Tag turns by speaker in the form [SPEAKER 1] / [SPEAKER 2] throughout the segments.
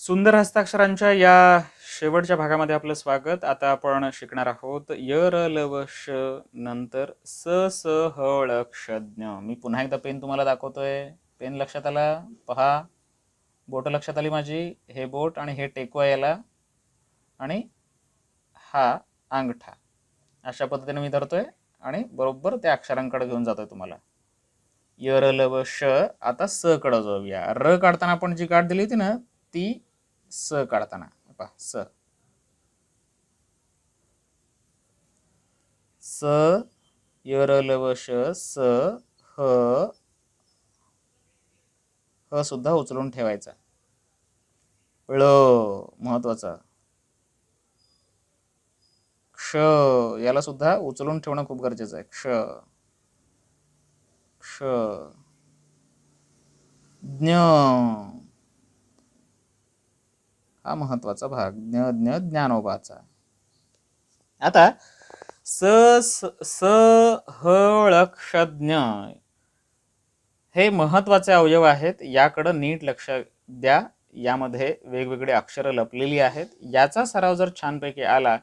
[SPEAKER 1] सुंदर हस्ताक्षरांच्या या शेवटच्या भागामध्ये आपलं स्वागत. आता आपण शिकणार आहोत यर लवश श नंतर स स ह क्षज्ञ मी पुन्हा एकदा पेन तुम्हाला दाखवतोय. पेन लक्षात आला? पहा. बोट लक्षात आली माझी? हे बोट आणि हे टेकवा याला. आणि हा अंगठा. अशा पद्धतीने मी धरतोय आणि बरोबर त्या अक्षरांकडे घेऊन जातोय तुम्हाला. य र ल व श आता स कडे जाऊया. र काढताना आपण जी काढ दिली होती ना ती स काढताना. पहा स. स यरलवश स ह ह सुद्धा उचलून ठेवायचा. ळ महत्त्वाचा. क्ष याला सुद्धा उचलून ठेवणं खूप गरजेचं आहे. क्ष. क्ष. ज्ञ. हा महत्त्वाचा भाग. ज्ञ ज्ञ ज्ञानोबाचा. आता स स स हे महत्त्वाचे अवयव आहेत. याकडं नीट लक्ष द्या. यामध्ये वेगवेगळे अक्षरं लपलेली आहेत. याचा सराव जर छानपैकी आला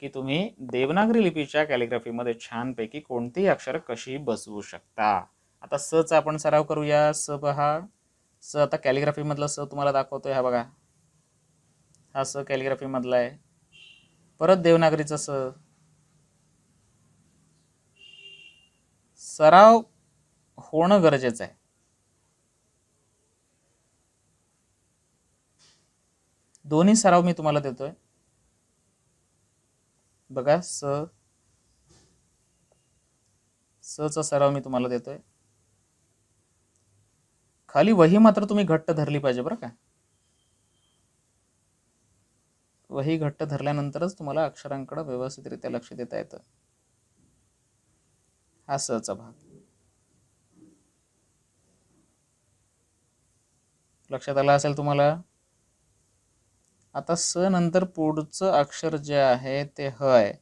[SPEAKER 1] की तुम्ही देवनागरी लिपीच्या कॅलिग्राफीमध्ये छानपैकी कोणतीही अक्षरं कशी बसवू शकता? आता स चा आपण सराव करूया. स पहा. स आता कॅलिग्राफीमधलं स तुम्हाला दाखवतोय. हा बघा. हा स कॅलिग्राफीमधला आहे. परत देवनागरीचा स सराव होणं गरजेचं आहे. दोन्ही सराव मी तुम्हाला देतोय. बघा स. स चा सराव मी तुम्हाला देतोय. खाली वही मात्र तुम्ही घट्ट धरली पाहिजे बरं का. वही घट्ट धरल्यानंतरच तुम्हाला अक्षरांकडे व्यवस्थितरित्या लक्ष देता येतं. हा स चा भाग. लक्षात आलं असेल तुम्हाला? आता स नंतर पुढचं अक्षर जे आहे ते ह आहे.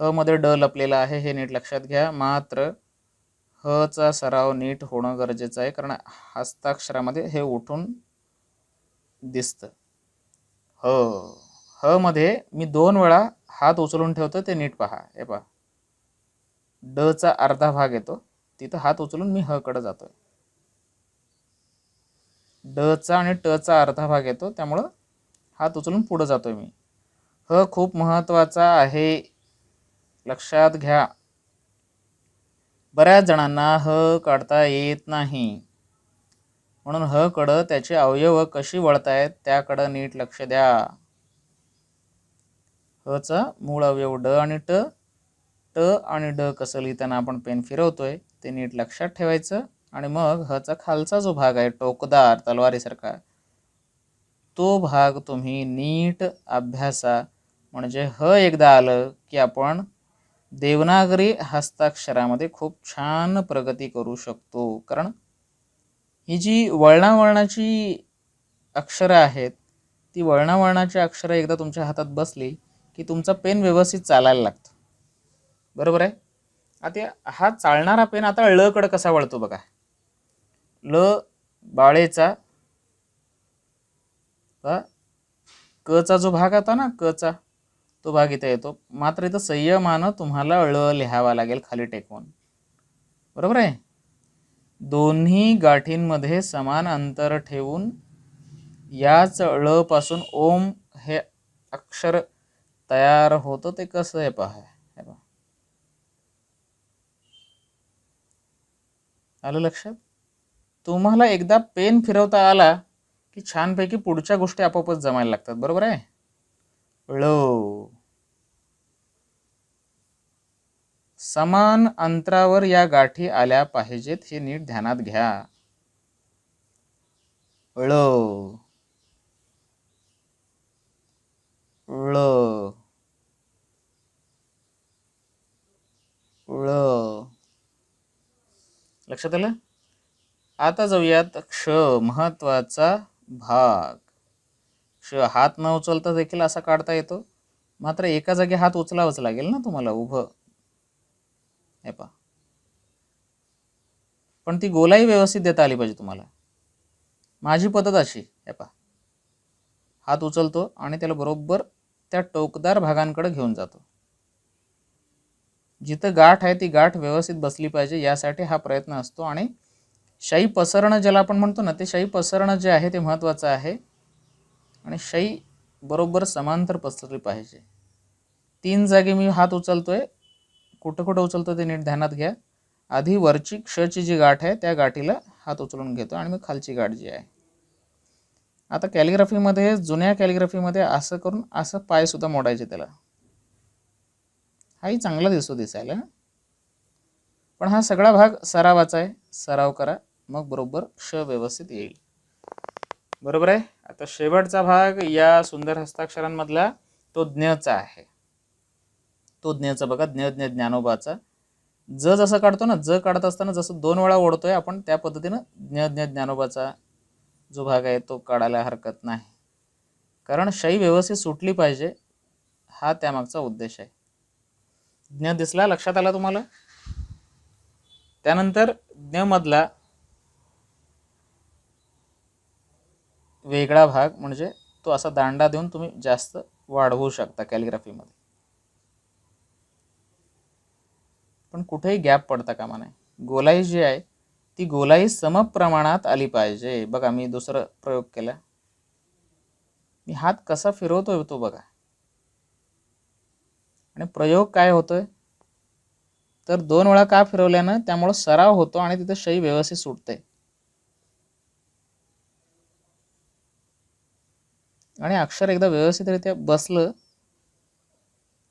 [SPEAKER 1] ह मध्ये ड लपलेला आहे हे नीट लक्षात घ्या. मात्र ह चा सराव नीट होणं गरजेचं आहे कारण हस्ताक्षरामध्ये हे उठून दिसतं. ह. ह मध्ये मी दोन वेळा हात उचलून ठेवतो ते नीट पहा. हे पहा. डचा अर्धा भाग येतो. तिथं हात उचलून मी ह कडे जातोय. ड आणि टचा अर्धा भाग येतो त्यामुळं हात उचलून पुढं जातोय मी. ह खूप महत्त्वाचा आहे. लक्षात घ्या. बऱ्याच जणांना ह काढता येत नाही. म्हणून ह कडं त्याचे अवयव कशी वळतायत त्याकडं नीट लक्ष द्या. ह चा मूळ अवयव ड आणि ट. ट आणि ड कसं लिहिताना आपण पेन फिरवतोय ते नीट लक्षात ठेवायचं आणि मग ह चा खालचा जो भाग आहे टोकदार तलवारीसारखा तो भाग तुम्ही नीट अभ्यासा. म्हणजे ह एकदा आलं की आपण देवनागरी हस्ताक्षरामध्ये खूप छान प्रगती करू शकतो. कारण ही जी वळणावळणाची अक्षरं आहेत ती वळणावळणाची अक्षरं एकदा तुमच्या हातात बसली की तुमचा पेन व्यवस्थित चालायला लागतो. बरोबर आहे? आता हा चालणारा पेन आता ळ कसा वळतो बघा. ल बाळेचा कचा जो भाग होता ना कचा तो भाग इथे येतो. मात्र इथं संयमानं तुम्हाला ळ लिहावा लागेल खाली टेकवून बरोबर आहे? दोन्ही गाठींमध्ये समान अंतर ठेवून याच ळ पासून ओम हे अक्षर तयार होतं ते कसं आहे पहा हे पहा. आलं लक्षात? तुम्हाला एकदा पेन फिरवता आला की छानपैकी पुढच्या गोष्टी आपोआपच जमायला लागतात बरोबर आहे? ळ समान अंतरावर या गाठी आल्या पाहिजेत हे नीट ध्यानात घ्या. ळ ळ ळ लक्षात आलं? आता जाऊयात क्ष महत्त्वाचा भाग. क्ष हात न उचलता देखील असा काढता येतो. मात्र एका जागी हात उचलावंच लागेल ना तुम्हाला उभं. हे पा पण ती गोलाई व्यवस्थित देता आली पाहिजे तुम्हाला. माझी पद्धत अशी हे पा हात उचलतो आणि त्याला बरोबर त्या टोकदार भागांकडे घेऊन जातो. जिथं गाठ आहे ती गाठ व्यवस्थित बसली पाहिजे यासाठी हा प्रयत्न असतो. आणि शाई पसरणं ज्याला आपण म्हणतो ना ते शाई पसरणं जे आहे ते महत्त्वाचं आहे. आणि शाई बरोबर समांतर पसरली पाहिजे. तीन जागी मी हात उचलतोय. कुठं कुठं उचलतो ते नीट ध्यानात घ्या. आधी वरची क्षची जी गाठ आहे त्या गाठीला हात उचलून घेतो. आणि मग खालची गाठ जी आहे. आता कॅलिग्राफीमध्ये जुन्या कॅलिग्राफीमध्ये असं करून असं पायसुद्धा मोडायचे त्याला. हाही चांगला दिसतो दिसायला. पण हा सगळा भाग सरावाचा आहे. सराव करा. मग बरोबर श व्यवस्थित येईल. बरोबर आहे? आता शेवटचा भाग या सुंदर हस्ताक्षरांमधला तो ज्ञचा आहे. तो ज्ञचा बघा ज्ञ ज्ञ ज्ञानोबाचा. ज जसं काढतो ना ज काढत असताना जसं दोन वेळा ओढतोय आपण त्या पद्धतीनं ज्ञ ज्ञ ज्ञानोबाचा जो भाग आहे तो काढायला हरकत नाही. कारण शाई व्यवस्थित सुटली पाहिजे हा त्यामागचा उद्देश आहे. ज्ञ दिसला लक्षात आला तुम्हाला? त्यानंतर ज्ञमधला वेगळा भाग म्हणजे तो असा दांडा देऊन तुम्ही जास्त वाढवू शकता कॅलिग्राफीमध्ये. पण कुठेही गॅप पडता कामा नाही गोलाई जी आहे ती गोलाई समप्रमाणात आली पाहिजे. बघा मी दुसरं प्रयोग केला. मी हात कसा फिरवतोय तो बघा. आणि प्रयोग काय होतोय? तर दोन वेळा का फिरवल्यानं त्यामुळं सराव होतो आणि तिथं शई व्यवस्थित सुटते आणि अक्षर एकदा व्यवस्थितरित्या बसलं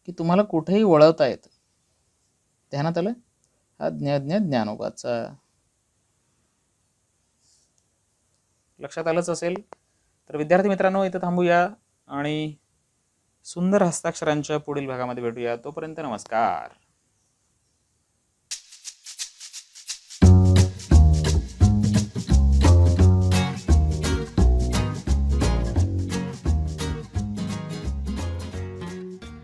[SPEAKER 1] की तुम्हाला कुठेही वळवता येतं. ध्यानात आलं? हा ज्ञज्ञ ज्ञानोबाचा. लक्षात आलंच असेल. तर विद्यार्थी मित्रांनो इथं थांबूया आणि सुंदर हस्ताक्षरांच्या पुढील भागामध्ये भेटूया. तोपर्यंत नमस्कार.